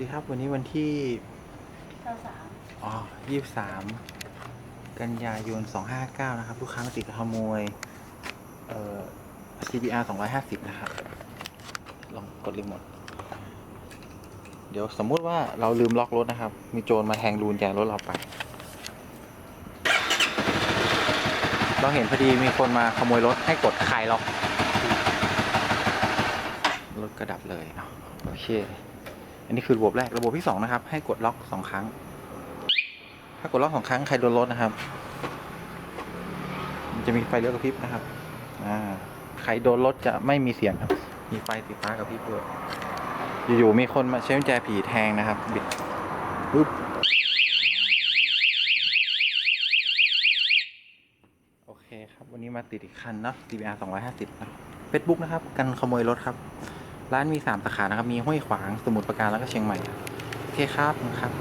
ดีครับ วันนี้วันที่เก้าสามอ๋อยี่สามกันยายนสองห้าเก้านะครับ ลูกค้ามาติดขโมย เอ่อ CBR สองร้อยห้าสิบนะครับ ลองกดรีโมทเดี๋ยวสมมุติว่าเราลืมล็อกรถนะครับ มีโจรมาแทงรูนแจรถเราไป เราเห็นพอดีมีคนมาขโมยรถให้กดคลายล็อก รถกระดับเลยเนาะโอเค อันนี้คือระบบแรกระบบที่สองนะครับให้กดล็อกสองครั้ง ถ้ากดล็อกสองครั้งใครโดนรถนะครับมันจะมีไฟเลี้ยวกระพริบนะครับอ่าใครโดนรถจะไม่มีเสียงครับ มีไฟสีฟ้ากระพริบด้วยอยู่ๆมีคนมาใช้กุญแจผีแทงนะครับ บิดปึ๊บโอเคครับ วันนี้มาติดอีกคันเนาะ CBR 250นะ Facebook นะครับ กันขโมยรถครับ ร้านมี 3 สาขานะครับ มีห้วยขวาง สมุทรปราการแล้วก็เชียงใหม่ โอเคครับครับ